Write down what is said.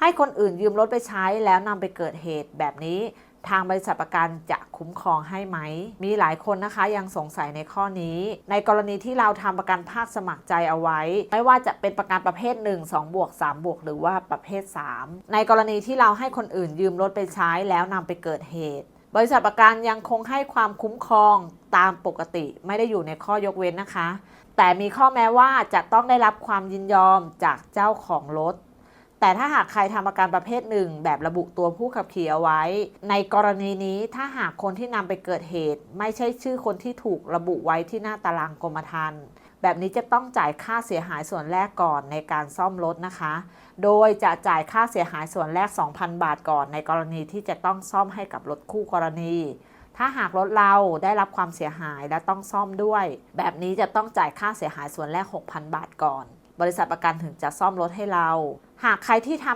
ให้คนอื่นยืมรถไปใช้แล้วนำไปเกิดเหตุแบบนี้ ทางบริษัทประกันจะคุ้มครองให้ไหม มีหลายคนนะคะยังสงสัยในข้อนี้ ในกรณีที่เราทำประกันภาคสมัครใจเอาไว้ ไม่ว่าจะเป็นประกันประเภท 1 2 บวก 3 บวก หรือว่าประเภท 3 ในกรณีที่เราให้คนอื่นยืมรถไปใช้แล้วนำไปเกิดเหตุ บริษัทประกันยังคงให้ความคุ้มครองตามปกติ ไม่ได้อยู่ในข้อยกเว้นนะคะ แต่มีข้อแม้ว่าจะต้องได้รับความยินยอมจากเจ้าของรถ แต่ถ้าหากใครทำประกันประเภทหนึ่ง แบบระบุตัวผู้ขับขี่เอาไว้ ในกรณีนี้ถ้าหากคนที่นำไปเกิดเหตุ ไม่ใช่ชื่อคนที่ถูกระบุไว้ที่หน้าตารางกรมธรรม์แบบนี้จะต้องจ่ายค่าเสียหายส่วนแรกก่อนในการซ่อมรถนะคะ โดยจะจ่ายค่าเสียหายส่วนแรก 2,000 บาทก่อน ในกรณีที่จะต้องซ่อมให้กับรถคู่กรณี ถ้าหากรถเราได้รับความเสียหายและต้องซ่อมด้วย แบบนี้จะต้องจ่ายค่าเสียหายส่วนแรก 6,000 บาทก่อน บริษัทประกันถึงจะซ่อมรถให้เรา หากใครที่ทำ